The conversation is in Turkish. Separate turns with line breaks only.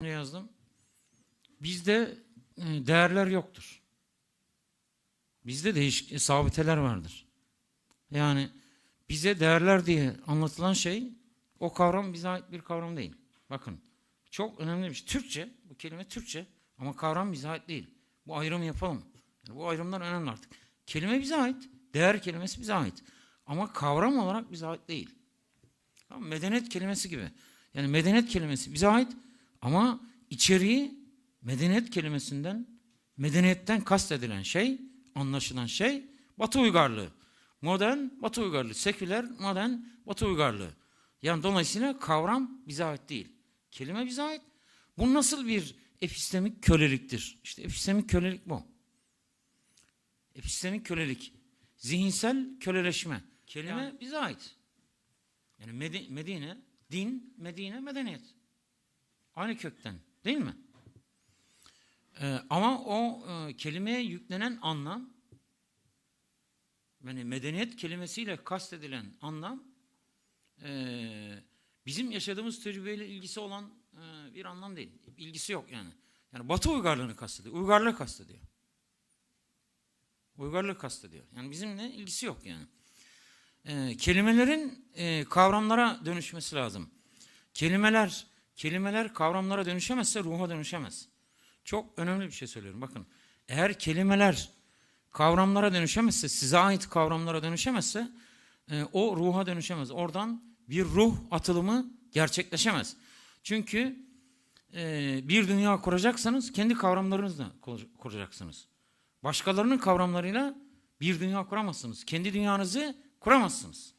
Ne yazdım? Bizde e, değerler yoktur. Bizde değişik sabiteler vardır. Yani bize değerler diye anlatılan şey o kavram bize ait bir kavram değil. Bakın çok önemli bir şey. Türkçe, bu kelime Türkçe ama kavram bize ait değil. Bu ayrımı yapalım. Yani bu ayrımlar önemli artık. Kelime bize ait, değer kelimesi bize ait. Ama kavram olarak bize ait değil. Tamam, medeniyet kelimesi gibi. Yani medeniyet kelimesi bize ait ama içeriği medeniyet kelimesinden, medeniyetten kastedilen şey, anlaşılan şey Batı uygarlığı. Modern Batı uygarlığı, seküler modern Batı uygarlığı. Yani dolayısıyla kavram bize ait değil. Kelime bize ait. Bu nasıl bir epistemik köleliktir? İşte epistemik kölelik bu. Epistemik kölelik. Zihinsel köleleşme. Kelime bize ait. Yani Medi- Medine, din, Medine, medeniyet. Aynı kökten değil mi? Ee, ama o e, kelimeye yüklenen anlam yani medeniyet kelimesiyle kastedilen anlam e, bizim yaşadığımız tecrübeyle ilgisi olan e, bir anlam değil. İlgisi yok yani. Yani Batı uygarlığını kastediyor. Uygarlığı kastediyor. Uygarlığı kastediyor. Yani bizimle ilgisi yok yani. E, kelimelerin e, kavramlara dönüşmesi lazım. Kelimeler kelimeler kavramlara dönüşemezse ruha dönüşemez. Çok önemli bir şey söylüyorum. Bakın eğer kelimeler kavramlara dönüşemezse, size ait kavramlara dönüşemezse e, o ruha dönüşemez. Oradan bir ruh atılımı gerçekleşemez. Çünkü e, bir dünya kuracaksanız kendi kavramlarınızla kur- kuracaksınız. Başkalarının kavramlarıyla bir dünya kuramazsınız. Kendi dünyanızı kuramazsınız.